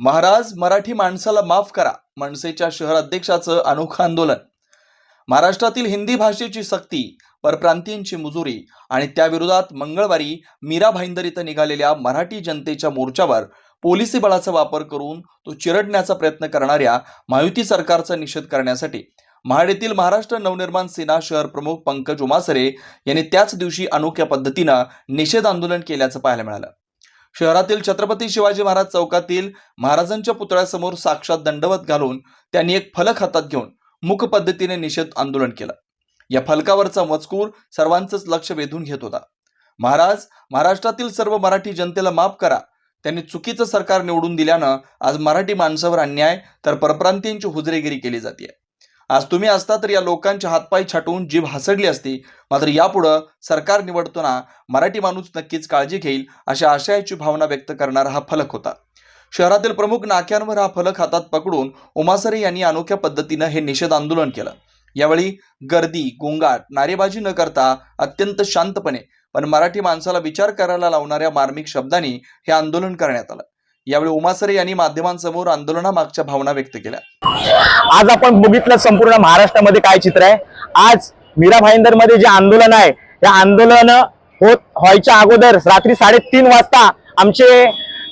महाराज मराठी माणसाला माफ करा मनसेच्या शहर अध्यक्षाचं अनोखं आंदोलन. महाराष्ट्रातील हिंदी भाषेची सक्ती परप्रांतीयांची मुजुरी आणि त्याविरोधात मंगळवारी मीरा भाईंदर इथं निघालेल्या मराठी जनतेच्या मोर्चावर पोलिसी बळाचा वापर करून तो चिरडण्याचा प्रयत्न करणाऱ्या महायुती सरकारचा निषेध करण्यासाठी महाड येथील महाराष्ट्र नवनिर्माण सेना शहर प्रमुख पंकज उमासरे यांनी त्याच दिवशी अनोख्या पद्धतीनं निषेध आंदोलन केल्याचं पाहायला मिळालं. शहरातील छत्रपती शिवाजी महाराज चौकातील महाराजांच्या पुतळ्यासमोर साक्षात दंडवत घालून त्यांनी एक फलक हातात घेऊन मुख पद्धतीने निषेध आंदोलन केलं. या फलकावरचा मजकूर सर्वांचंच लक्ष वेधून घेत होता. महाराज महाराष्ट्रातील सर्व मराठी जनतेला माफ करा. त्यांनी चुकीचं सरकार निवडून दिल्यानं आज मराठी माणसावर अन्याय तर परप्रांतीयांची हुजरेगिरी केली जाते आज तुम्ही असता तर या लोकांचे हातपाय छाटून जीभ हसडली असती. मात्र यापुढं सरकार निवडताना मराठी माणूस नक्कीच काळजी घेईल अशा आशयाची भावना व्यक्त करणारा हा फलक होता. शहरातील प्रमुख नाक्यांवर हा फलक हातात पकडून उमासरे यांनी अनोख्या पद्धतीनं हे निषेध आंदोलन केलं. यावेळी गर्दी गोंगाट नारेबाजी न करता अत्यंत शांतपणे पण मराठी माणसाला विचार करायला लावणाऱ्या मार्मिक शब्दांनी हे आंदोलन करण्यात आलं. यावेळी उमासरे यांनी माध्यमांसमोर आंदोलनामागच्या भावना व्यक्त केल्या. आज आपण बघितलं संपूर्ण महाराष्ट्रामध्ये काय चित्र आहे. आज मीरा भाईंदरमध्ये जे आंदोलन आहे या आंदोलन होत व्हायच्या अगोदर रात्री साडेतीन वाजता आमचे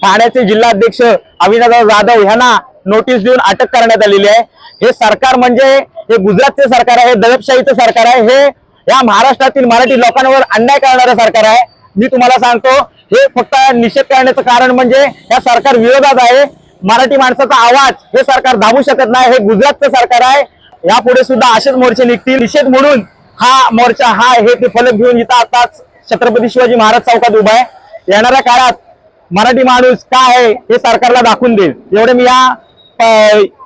ठाण्याचे जिल्हाध्यक्ष अविनाशराव जाधव यांना नोटीस देऊन अटक करण्यात आलेली आहे. हे सरकार म्हणजे हे गुजरातचे सरकार आहे दडपशाहीचं सरकार आहे हे या महाराष्ट्रातील मराठी लोकांवर अन्याय करणारं सरकार आहे. मी तुम्हाला सांगतो हे फक्त निषेध करण्याचं कारण म्हणजे या सरकार विरोधात आहे. मराठी माणसाचा आवाज हे सरकार दाबू शकत नाही हे गुजरातचं सरकार आहे. यापुढे सुद्धा असेच मोर्चे निघतील. निषेध म्हणून हा मोर्चा हा हे ते फलक घेऊन इथं आताच छत्रपती शिवाजी महाराज चौकात उभा आहे. येणाऱ्या काळात मराठी माणूस काय आहे हे सरकारला दाखवून देईल. एवढे मी या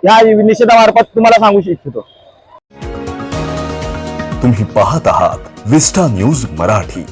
या निषेधामार्फत तुम्हाला सांगू इच्छितो. तुम्ही पाहत आहात विस्टा न्यूज मराठी.